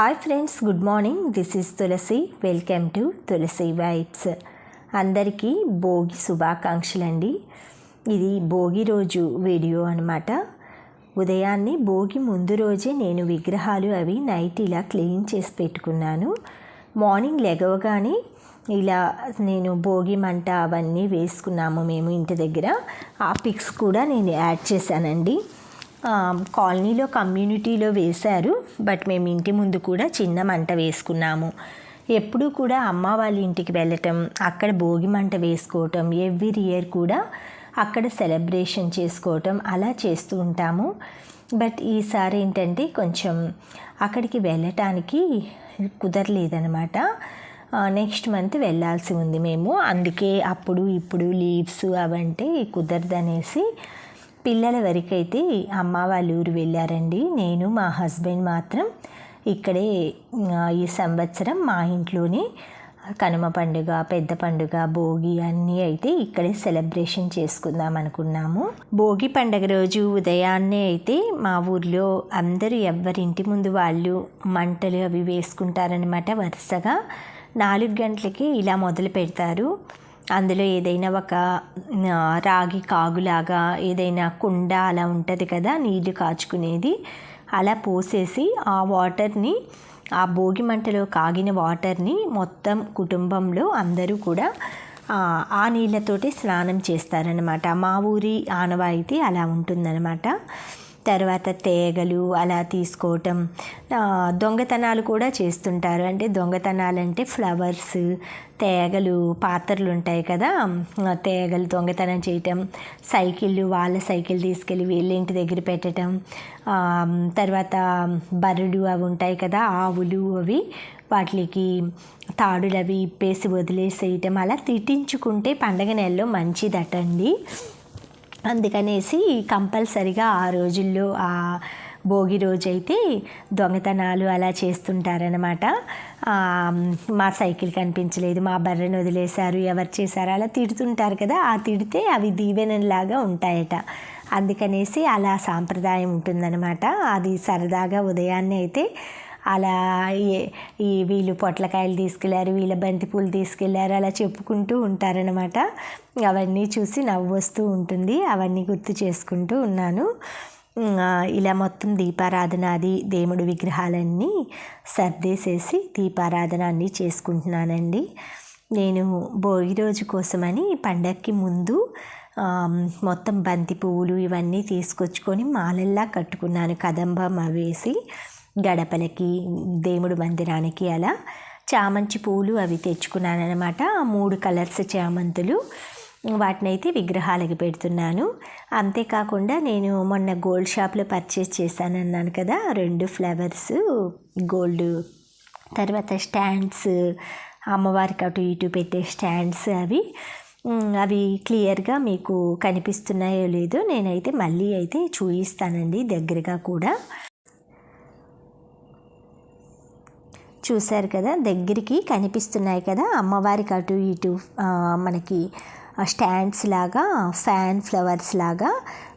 Hi friends good morning this is Tulasi welcome to Tulasi vibes అందరికీ భోగి శుభాకాంక్షలు అండి ఇది భోగి రోజు వీడియో అనమాట ఉదయాన్నే భోగి ముందు రోజే నేను విగ్రహాలు అవి నైట్ ఇలా క్లీన్ చేసి పెట్టుకున్నాను. మార్నింగ్ లెగవగానే ఇలా నేను భోగి మంట అవన్నీ వేసుకున్నాము మేము ఇంటి దగ్గర. ఆ పిక్స్ కూడా నేను యాడ్ చేశానండి. కాలనీలో కమ్యూనిటీలో వేశారు. బట్ మేము ఇంటి ముందు కూడా చిన్న మంట వేసుకున్నాము. ఎప్పుడూ కూడా అమ్మ వాళ్ళ ఇంటికి వెళ్ళటం అక్కడ భోగి మంట వేసుకోవటం ఎవ్రీ ఇయర్ కూడా అక్కడ సెలబ్రేషన్ చేసుకోవటం అలా చేస్తూ ఉంటాము. బట్ ఈసారి ఏంటంటే కొంచెం అక్కడికి వెళ్ళటానికి కుదరలేదనమాట నెక్స్ట్ మంత్ వెళ్ళాల్సి ఉంది మేము. అందుకే అప్పుడు ఇప్పుడు లీవ్స్ అవంటే కుదరదనేసి పిల్లల వరకైతే అమ్మ వాళ్ళ ఊరు వెళ్ళారండి. నేను మా హస్బెండ్ మాత్రం ఇక్కడే ఈ సంవత్సరం మా ఇంట్లోనే కనుమ పండుగ పెద్ద పండుగ భోగి అన్నీ అయితే ఇక్కడే సెలబ్రేషన్ చేసుకుందాం అనుకున్నాము. భోగి పండుగ రోజు ఉదయాన్నే అయితే మా ఊర్లో అందరూ ఎవరింటి ముందు వాళ్ళు మంటలు అవి వేసుకుంటారనమాట వరుసగా. నాలుగు గంటలకి ఇలా మొదలు పెడతారు. అందులో ఏదైనా ఒక రాగి కాగులాగా ఏదైనా కుండ అలా ఉంటుంది కదా నీళ్ళు కాచుకునేది. అలా పోసేసి ఆ వాటర్ని ఆ భోగి మంటలో కాగిన వాటర్ని మొత్తం కుటుంబంలో అందరూ కూడా ఆ, ఆ నీళ్ళతోటి స్నానం చేస్తారనమాట మా ఊరి ఆనవాయితీ అలా ఉంటుందన్నమాట. తర్వాత తేగలు అలా తీసుకోవటం దొంగతనాలు కూడా చేస్తుంటారు. అంటే దొంగతనాలు అంటే ఫ్లవర్స్ తేగలు పాత్రలు ఉంటాయి కదా తేగలు దొంగతనం చేయటం సైకిళ్ళు వాళ్ళ సైకిల్ తీసుకెళ్ళి వీళ్ళ ఇంటి దగ్గర పెట్టడం తర్వాత బర్రెడు అవి ఉంటాయి కదా ఆవులు అవి వాటికి తాడులు అవి ఇప్పేసి వదిలేసేయటం అలా తిట్టించుకుంటే పండగ నెలలో మంచిదటండి. అందుకనేసి కంపల్సరిగా ఆ రోజుల్లో ఆ భోగి రోజైతే దొంగతనాలు అలా చేస్తుంటారనమాట మా సైకిల్ కనిపించలేదు మా బర్రెను వదిలేశారు ఎవరు చేశారు అలా తిడుతుంటారు కదా ఆ తిడితే అవి దీవెనలాగా ఉంటాయట. అందుకనేసి అలా సాంప్రదాయం ఉంటుందన్నమాట. అది సరదాగా ఉదయాన్నే అయితే అలా ఈ వీళ్ళు పొట్లకాయలు తీసుకెళ్ళారు వీళ్ళ బంతిపూలు తీసుకెళ్ళారు అలా చెప్పుకుంటూ ఉంటారనమాట అవన్నీ చూసి నవ్వు వస్తూ ఉంటుంది. అవన్నీ గుర్తు చేసుకుంటూ ఉన్నాను. ఇలా మొత్తం దీపారాధన అది దేవుడి విగ్రహాలన్నీ సర్దేసేసి దీపారాధన అన్నీ చేసుకుంటున్నానండి. నేను భోగి రోజు కోసమని పండగకి ముందు మొత్తం బంతి పువ్వులు ఇవన్నీ తీసుకొచ్చుకొని మాలల్లా కట్టుకున్నాను. కదంబం అవేసి గడపలకి దేవుడు మందిరానికి అలా చామంతి పూలు అవి తెచ్చుకున్నాను అనమాట మూడు కలర్స్ చామంతులు వాటినైతే విగ్రహాలకి పెడుతున్నాను. అంతేకాకుండా నేను మొన్న గోల్డ్ షాప్లో పర్చేస్ చేశాను అన్నాను కదా రెండు ఫ్లవర్స్ గోల్డ్ తర్వాత స్టాండ్స్ అమ్మవారికి అటు ఇటు పెట్టే స్టాండ్స్ అవి అవి క్లియర్గా మీకు కనిపిస్తున్నాయో లేదో నేనైతే మళ్ళీ అయితే చూపిస్తానండి దగ్గరగా కూడా. చూశారు కదా దగ్గరికి కనిపిస్తున్నాయి కదా అమ్మవారికి అటు ఇటు ఆ, మనకి స్టాండ్స్ లాగా ఫ్యాన్ ఫ్లవర్స్ లాగా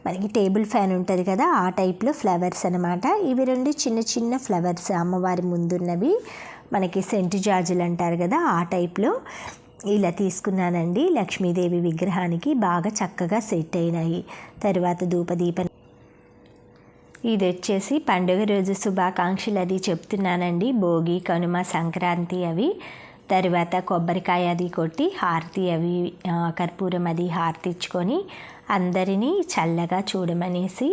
మనకి టేబుల్ ఫ్యాన్ ఉంటుంది కదా ఆ టైప్లో ఫ్లవర్స్ అనమాట ఇవి రెండు చిన్న చిన్న ఫ్లవర్స్ అమ్మవారి ముందున్నవి మనకి సెంటు జాజులు అంటారు కదా ఆ టైప్లో ఇలా తీసుకున్నానండి లక్ష్మీదేవి విగ్రహానికి బాగా చక్కగా సెట్ అయినాయి. తర్వాత ధూపదీప ఇది వచ్చేసి పండుగ రోజు శుభాకాంక్షలు అది చెప్తున్నానండి. భోగి కనుమ సంక్రాంతి అవి. తర్వాత కొబ్బరికాయ అది కొట్టి హారతి అవి కర్పూరం అది హారతి ఇచ్చుకొని అందరినీ చల్లగా చూడమనేసి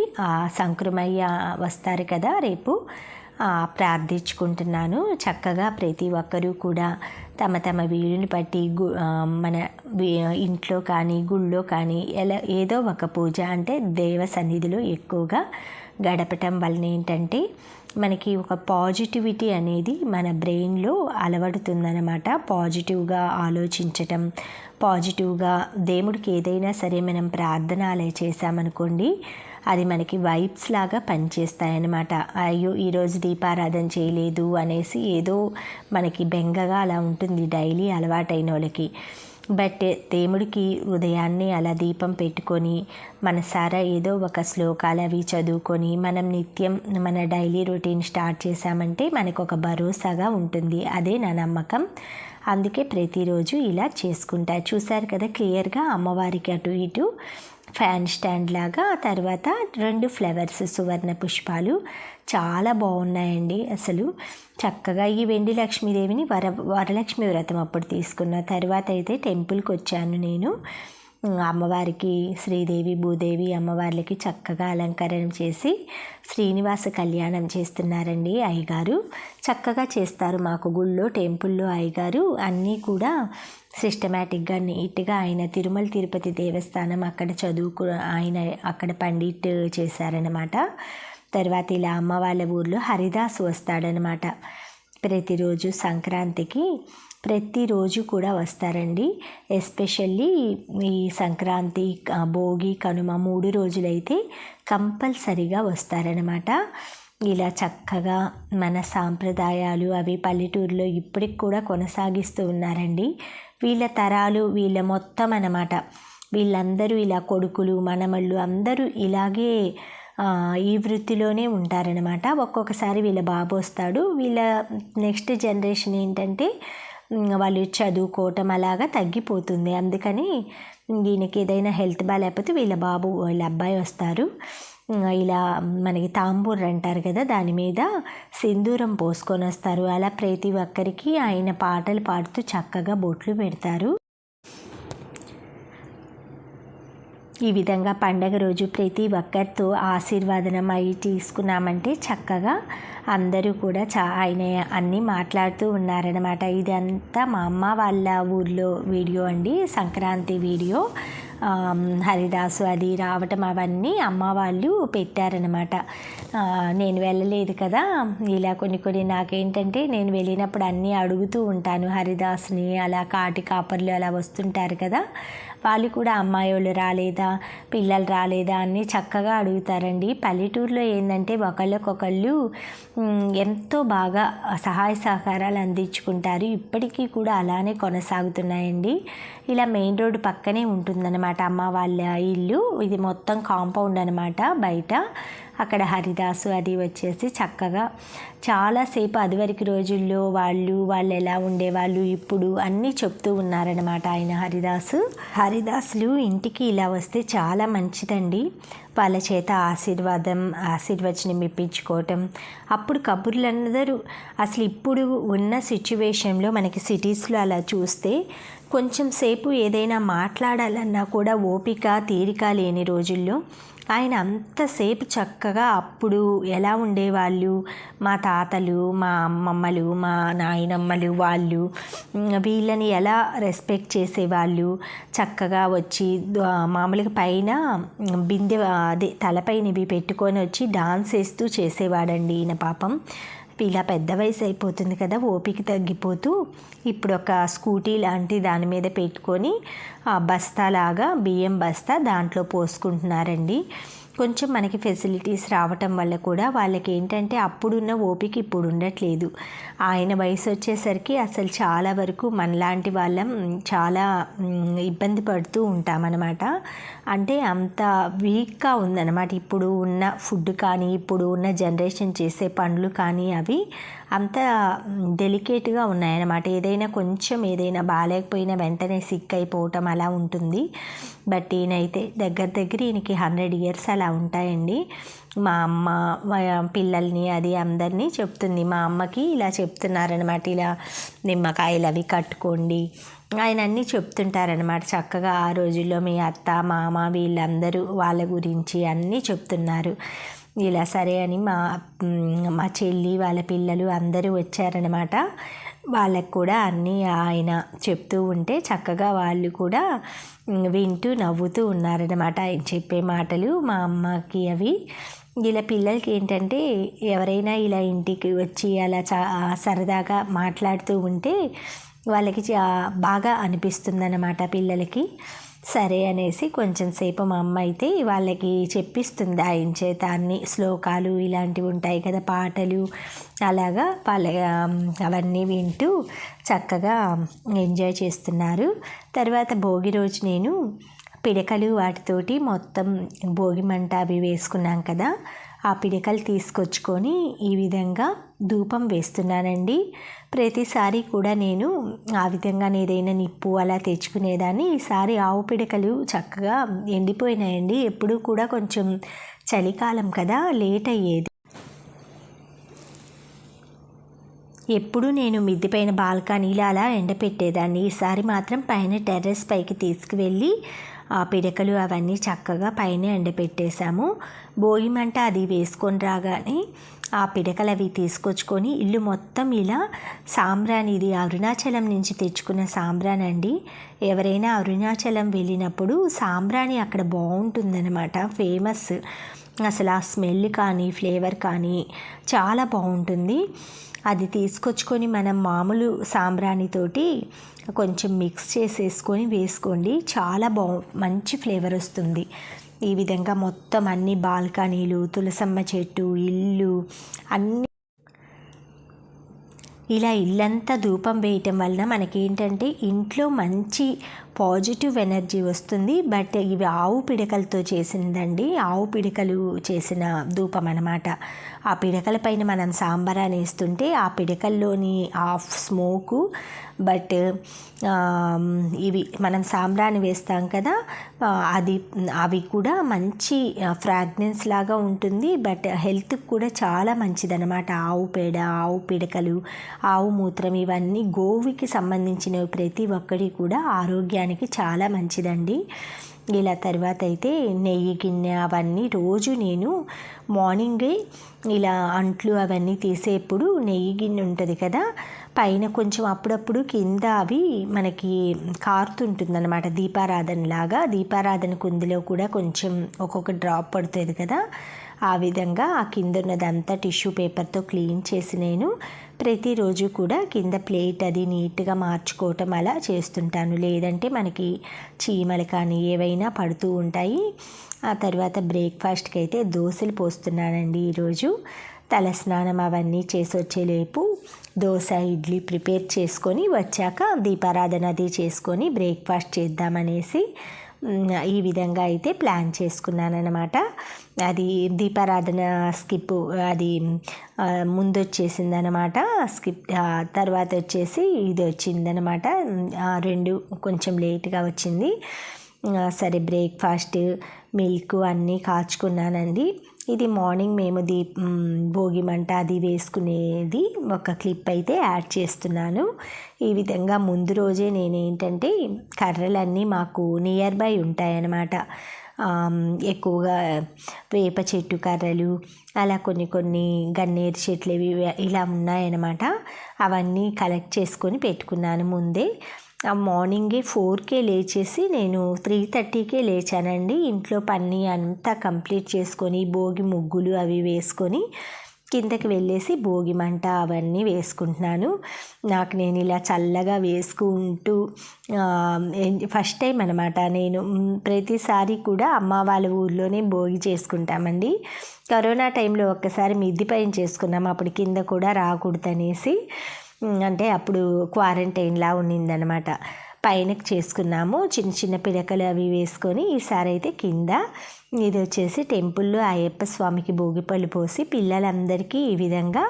సంక్రమయ్య వస్తారు కదా రేపు ప్రార్థించుకుంటున్నాను. చక్కగా ప్రతి ఒక్కరూ కూడా తమ తమ వీలుని బట్టి గు మన ఇంట్లో కానీ గుళ్ళో కానీ ఎలా ఏదో ఒక పూజ అంటే దేవ సన్నిధిలో ఎక్కువగా గడపటం వలన ఏంటంటే మనకి ఒక పాజిటివిటీ అనేది మన బ్రెయిన్లో అలవడుతుందన్నమాట. పాజిటివ్గా ఆలోచించటం పాజిటివ్గా దేవుడికి ఏదైనా సరే మనం ప్రార్థన అలా చేశామనుకోండి అది మనకి వైబ్స్ లాగా పనిచేస్తాయన్నమాట. అయ్యో ఈరోజు దీపారాధన చేయలేదు అనేసి ఏదో మనకి బెంగగా అలా ఉంటుంది డైలీ అలవాటైన వాళ్ళకి. బట్ దేవుడికి ఉదయాన్నే అలా దీపం పెట్టుకొని మనసారా ఏదో ఒక శ్లోకాలు అవి చదువుకొని మనం నిత్యం మన డైలీ రొటీన్ స్టార్ట్ చేశామంటే మనకు ఒక భరోసాగా ఉంటుంది. అదే నా నమ్మకం. అందుకే ప్రతిరోజు ఇలా చేసుకుంటా. చూశారు కదా క్లియర్గా అమ్మవారికి అటు ఇటు ఫ్యాన్ స్టాండ్ లాగా తర్వాత రెండు ఫ్లవర్స్ సువర్ణ పుష్పాలు. చాలా బాగున్నాయండి అసలు. చక్కగా ఈ వెండి లక్ష్మీదేవిని వర వరలక్ష్మి వ్రతం అప్పుడు తీసుకున్న తర్వాత అయితే టెంపుల్కి వచ్చాను నేను. అమ్మవారికి శ్రీదేవి భూదేవి అమ్మవార్లకి చక్కగా అలంకరణ చేసి శ్రీనివాస కళ్యాణం చేస్తున్నారండి అయ్యగారు. చక్కగా చేస్తారు మాకు గుళ్ళో టెంపుల్లో అయ్యగారు. అన్నీ కూడా సిస్టమేటిక్గా నీట్గా ఆయన తిరుమల తిరుపతి దేవస్థానం అక్కడ చదువుకు ఆయన అక్కడ పండిట్ చేశారనమాట తర్వాత ఇలా అమ్మ వాళ్ళ ఊర్లో హరిదాస్ వస్తాడనమాట ప్రతిరోజు సంక్రాంతికి ప్రతిరోజు కూడా వస్తారండి. ఎస్పెషల్లీ ఈ సంక్రాంతి భోగి కనుమ మూడు రోజులైతే కంపల్సరిగా వస్తారనమాట ఇలా చక్కగా మన సాంప్రదాయాలు అవి పల్లెటూరులో ఇప్పటికి కూడా కొనసాగిస్తూ ఉన్నారండి. వీళ్ళ తరాలు వీళ్ళ మొత్తం అన్నమాట. వీళ్ళందరూ ఇలా కొడుకులు మనమళ్ళు అందరూ ఇలాగే ఈ వృత్తిలోనే ఉంటారనమాట ఒక్కొక్కసారి వీళ్ళ బాబు వస్తాడు. వీళ్ళ నెక్స్ట్ జనరేషన్ ఏంటంటే వాళ్ళు చదువుకోవటం అలాగా తగ్గిపోతుంది. అందుకని ఈయనకి ఏదైనా హెల్త్ బాగాలేకపోతే వీళ్ళ బాబు వీళ్ళ అబ్బాయి వస్తారు. ఇలా మనకి తాంబూర్ అంటారు కదా దాని మీద సింధూరం పోసుకొని వస్తారు. అలా ప్రతి ఒక్కరికి ఆయన పాటలు పాడుతూ చక్కగా బొట్లు పెడతారు. ఈ విధంగా పండగ రోజు ప్రతి ఒక్కరితో ఆశీర్వాదనం అయి తీసుకున్నామంటే చక్కగా అందరూ కూడా చా ఆయన అన్నీ మాట్లాడుతూ ఉన్నారనమాట ఇదంతా మా అమ్మ వాళ్ళ ఊర్లో వీడియో అండి. సంక్రాంతి వీడియో. హరిదాసు అది రావటం అవన్నీ అమ్మ వాళ్ళు పెట్టారనమాట నేను వెళ్ళలేదు కదా. ఇలా కొన్ని కొన్ని నాకేంటంటే నేను వెళ్ళినప్పుడు అన్నీ అడుగుతూ ఉంటాను హరిదాస్ని అలా కాటి కాపర్లు అలా వస్తుంటారు కదా. వాళ్ళు కూడా అమ్మాయి వాళ్ళు రాలేదా పిల్లలు రాలేదా అని చక్కగా అడుగుతారండి. పల్లెటూరులో ఏంటంటే ఒకళ్ళకొకళ్ళు ఎంతో బాగా సహాయ సహకారాలు అందించుకుంటారు. ఇప్పటికీ కూడా అలానే కొనసాగుతున్నాయండి. ఇలా మెయిన్ రోడ్డు పక్కనే ఉంటుందన్నమాట అమ్మ వాళ్ళ ఇల్లు. ఇది మొత్తం కాంపౌండ్ అనమాట బయట. అక్కడ హరిదాసు అది వచ్చేసి చక్కగా చాలాసేపు అదివరకు రోజుల్లో వాళ్ళు వాళ్ళు ఎలా ఉండేవాళ్ళు ఇప్పుడు అన్నీ చెప్తూ ఉన్నారనమాట ఆయన హరిదాసు. హరిదాసులు ఇంటికి ఇలా వస్తే చాలా మంచిదండి. వాళ్ళ చేత ఆశీర్వాదం ఆశీర్వచనం ఇప్పించుకోవటం. అప్పుడు కబుర్లు అందరూ అసలు ఇప్పుడు ఉన్న సిచ్యువేషన్లో మనకి సిటీస్లో అలా చూస్తే కొంచెం సేపు ఏదైనా మాట్లాడాలన్నా కూడా ఓపిక తీరిక లేని రోజుల్లో ఆయన అంతసేపు చక్కగా అప్పుడు ఎలా ఉండేవాళ్ళు? మా తాతలు మా అమ్మమ్మలు మా నాయనమ్మలు వాళ్ళు వీళ్ళని ఎలా రెస్పెక్ట్ చేసేవాళ్ళు? చక్కగా వచ్చి మామూలుగా పైన బిందె అదే తలపైనవి పెట్టుకొని వచ్చి డాన్స్ వేస్తూ చేసేవాడండి ఈయన పాపం. ఇలా పెద్ద వయసు అయిపోతుంది కదా ఓపిక తగ్గిపోతూ ఇప్పుడు ఒక స్కూటీ లాంటి దాని మీద పెట్టుకొని బస్తాలాగా బియ్యం బస్తా దాంట్లో పోసుకుంటున్నారండి. కొంచెం మనకి ఫెసిలిటీస్ రావటం వల్ల కూడా వాళ్ళకి ఏంటంటే అప్పుడున్న ఓపిక ఇప్పుడు ఉండట్లేదు. ఆయన వయసు వచ్చేసరికి అసలు చాలా వరకు మనలాంటి వాళ్ళం చాలా ఇబ్బంది పడుతూ ఉంటామన్నమాట. అంటే అంత వీక్గా ఉందన్నమాట. ఇప్పుడు ఉన్న ఫుడ్ కానీ ఇప్పుడు ఉన్న జనరేషన్ చేసే పనులు కానీ అవి అంత డెలికేట్గా ఉన్నాయన్నమాట. ఏదైనా కొంచెం ఏదైనా బాగాలేకపోయినా వెంటనే సిక్ అయిపోవటం అలా ఉంటుంది. బట్ ఈయనైతే దగ్గర దగ్గర ఈయనకి హండ్రెడ్ ఇయర్స్ అలా ఉంటాయండి. మా అమ్మ పిల్లల్ని అది అందరినీ చెప్తుంది. మా అమ్మకి ఇలా చెప్తున్నారనమాట ఇలా నిమ్మకాయలు అవి కట్టుకోండి. ఆయన అన్నీ చెప్తుంటారనమాట చక్కగా ఆ రోజుల్లో మీ అత్త మామ వీళ్ళందరూ వాళ్ళ గురించి అన్నీ చెప్తున్నారు. ఇలా సరే అని మా మా చెల్లి వాళ్ళ పిల్లలు అందరూ వచ్చారనమాట వాళ్ళకు కూడా అన్నీ ఆయన చెప్తూ ఉంటే చక్కగా వాళ్ళు కూడా వింటూ నవ్వుతూ ఉన్నారనమాట ఆయన చెప్పే మాటలు మా అమ్మకి అవి. ఇలా పిల్లలకి ఏంటంటే ఎవరైనా ఇలా ఇంటికి వచ్చి అలా చా సరదాగా మాట్లాడుతూ ఉంటే వాళ్ళకి బాగా అనిపిస్తుంది అన్నమాట పిల్లలకి. సరే అనేసి కొంచెం సేపు మా అమ్మ అయితే వాళ్ళకి చెప్పిస్తుంది ఆయన చేత అన్ని శ్లోకాలు ఇలాంటివి ఉంటాయి కదా పాటలు అలాగా వాళ్ళ అవన్నీ వింటూ చక్కగా ఎంజాయ్ చేస్తున్నారు. తర్వాత భోగి రోజు నేను పిడకలు వాటితోటి మొత్తం భోగి మంట అవి వేసుకున్నాం కదా ఆ పిడకలు తీసుకొచ్చుకొని ఈ విధంగా ధూపం వేస్తున్నానండి. ప్రతిసారి కూడా నేను ఆ విధంగా ఏదైనా నిప్పు అలా తెచ్చుకునేదాన్ని. ఈసారి ఆవు పిడకలు చక్కగా ఎండిపోయినాయండి. ఎప్పుడూ కూడా కొంచెం చలికాలం కదా లేట్ అయ్యేది. ఎప్పుడు నేను మిద్దిపైన బాల్కనీలు అలా ఎండపెట్టేదాన్ని. ఈసారి మాత్రం పైన టెర్రస్ పైకి తీసుకువెళ్ళి పిడకలు అవన్నీ చక్కగా పైన ఎండపెట్టేశాము. బోయిమంట అది వేసుకొని రాగానే ఆ పిడకలు అవి తీసుకొచ్చుకొని ఇల్లు మొత్తం ఇలా సాంబ్రాణి ఇది అరుణాచలం నుంచి తెచ్చుకున్న సాంబ్రాణి అండి ఎవరైనా అరుణాచలం వెళ్ళినప్పుడు సాంబ్రాణి అక్కడ బాగుంటుందన్నమాట ఫేమస్. అసలు ఆ స్మెల్ కానీ ఫ్లేవర్ కానీ చాలా బాగుంటుంది. అది తీసుకొచ్చుకొని మనం మామూలు సాంబ్రాణితోటి కొంచెం మిక్స్ చేసేసుకొని వేసుకోండి. చాలా బాగు మంచి ఫ్లేవర్ వస్తుంది. ఈ విధంగా మొత్తం అన్ని బాల్కనీలు తులసమ్మ చెట్టు ఇల్లు అన్ని ఇలా ఇల్లంతా ధూపం వేయటం వలన మనకేంటంటే ఇంట్లో మంచి పాజిటివ్ ఎనర్జీ వస్తుంది. బట్ ఇవి ఆవు పిడకలతో చేసిందండి. ఆవు పిడకలు చేసిన ధూపం అనమాట ఆ పిడకల పైన మనం సాంబారాన్ని వేస్తుంటే ఆ పిడకల్లోని ఆఫ్ స్మోకు బట్ ఇవి మనం సాంబ్రాన్ని వేస్తాం కదా అది అవి కూడా మంచి ఫ్రాగ్నెన్స్ లాగా ఉంటుంది. బట్ హెల్త్కి కూడా చాలా మంచిదన్నమాట. ఆవు పేడ ఆవు పిడకలు ఆవు మూత్రం ఇవన్నీ గోవుకి సంబంధించినవి ప్రతి ఒక్కటి కూడా ఆరోగ్యానికి చాలా మంచిదండి. ఇలా తర్వాత అయితే నెయ్యి గిన్నె అవన్నీ రోజు నేను మార్నింగే ఇలా అంట్లు అవన్నీ తీసేప్పుడు నెయ్యి గిన్నె ఉంటుంది కదా పైన కొంచెం అప్పుడప్పుడు కింద అవి మనకి కారుతుంటుందన్నమాట దీపారాధన లాగా. దీపారాధన కుందిలో కూడా కొంచెం ఒక్కొక్క డ్రాప్ పడుతుంది కదా ఆ విధంగా ఆ కింద ఉన్నదంతా టిష్యూ పేపర్తో క్లీన్ చేసి నేను ప్రతిరోజు కూడా కింద ప్లేట్ అది నీట్గా మార్చుకోవటం అలా చేస్తుంటాను. లేదంటే మనకి చీమలు కానీ ఏవైనా పడుతూ ఉంటాయి. ఆ తర్వాత బ్రేక్ఫాస్ట్కి అయితే దోశలు పోస్తున్నానండి ఈరోజు. తలస్నానం అవన్నీ చేసి వచ్చేలేపు దోశ ఇడ్లీ ప్రిపేర్ చేసుకొని వచ్చాక దీపారాధన అది చేసుకొని బ్రేక్ఫాస్ట్ చేద్దామనేసి ఈ విధంగా అయితే ప్లాన్ చేసుకున్నాను అనమాట అది దీపారాధన స్కిప్ అది ముందు వచ్చేసింది అనమాట స్కిప్ తర్వాత వచ్చేసి ఇది వచ్చిందనమాట రెండు కొంచెం లేట్గా వచ్చింది. సరే బ్రేక్ఫాస్ట్ మిల్క్ అన్నీ కాచుకున్నానండి. ఇది మార్నింగ్ మేము దీప్ భోగి మంట అది వేసుకునేది ఒక క్లిప్ అయితే యాడ్ చేస్తున్నాను. ఈ విధంగా ముందు రోజే నేను ఏంటంటే కర్రలన్నీ మాకు నియర్ బై ఉంటాయన్నమాట. ఎక్కువగా వేప చెట్టు కర్రలు అలా కొన్ని కొన్ని గన్నేరు చెట్లు ఇవి ఇలా ఉన్నాయన్నమాట. అవన్నీ కలెక్ట్ చేసుకొని పెట్టుకున్నాను ముందే. ఆ మార్నింగే ఫోర్కే లేచేసి నేను త్రీ థర్టీకే లేచానండి. ఇంట్లో పని అంతా కంప్లీట్ చేసుకొని భోగి ముగ్గులు అవి వేసుకొని కిందకి వెళ్ళేసి భోగి మంట అవన్నీ వేసుకుంటున్నాను. నాకు నేను ఇలా చల్లగా వేసుకుంటూ ఫస్ట్ టైం అనమాట నేను ప్రతిసారి కూడా అమ్మ వాళ్ళ ఊర్లోనే భోగి చేసుకుంటామండి. కరోనా టైంలో ఒక్కసారి మిద్ది పైన చేసుకున్నాం అప్పుడు కింద కూడా రాకూడదనేసి. అంటే అప్పుడు క్వారంటైన్లా ఉన్నిందనమాట పైన చేసుకున్నాము. చిన్న చిన్న పిడకలు అవి వేసుకొని ఈసారి అయితే కింద ఇది వచ్చేసి టెంపుల్లో అయ్యప్ప స్వామికి భోగిపళ్ళు పోసి పిల్లలందరికీ ఈ విధంగా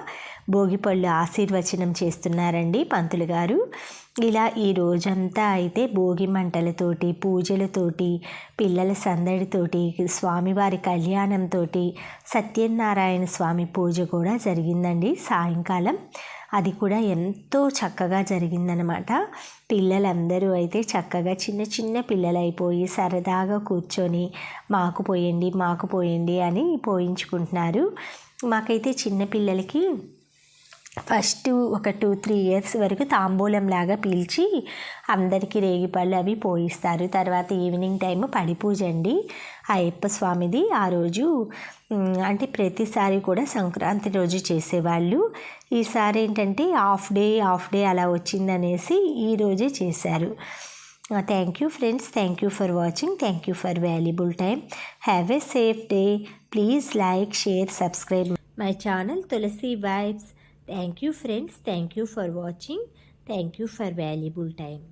భోగిపళ్ళు ఆశీర్వచనం చేస్తున్నారండి పంతులు గారు. ఇలా ఈ రోజంతా అయితే భోగి మంటలతోటి పూజలతోటి పిల్లల సందడితోటి స్వామివారి కళ్యాణంతో సత్యనారాయణ స్వామి పూజ కూడా జరిగిందండి. సాయంకాలం అది కూడా ఎంతో చక్కగా జరిగిందనమాట. పిల్లలందరూ అయితే చక్కగా చిన్న చిన్న పిల్లలైపోయి సరదాగా కూర్చొని మాకు పోయండి మాకు పోయండి అని పోయించుకుంటున్నారు. మాకైతే చిన్న పిల్లలకి ఫస్ట్ ఒక టూ త్రీ ఇయర్స్ వరకు తాంబూలం లాగా పీల్చి అందరికీ రేగిపళ్ళు అవి పోయిస్తారు. తర్వాత ఈవినింగ్ టైం పడిపూజ అండి. అయ్యప్ప స్వామిది ఆ రోజు అంటే ప్రతిసారి కూడా సంక్రాంతి రోజు చేసేవాళ్ళు. ఈసారి ఏంటంటే హాఫ్ డే హాఫ్ డే అలా వచ్చిందనేసి ఈరోజే చేశారు. Thank you friends thank you for watching thank you for valuable time. Have a safe day. Please like share subscribe my channel. Tulasi vibes. Thank you friends. Thank you for watching. Thank you for valuable time.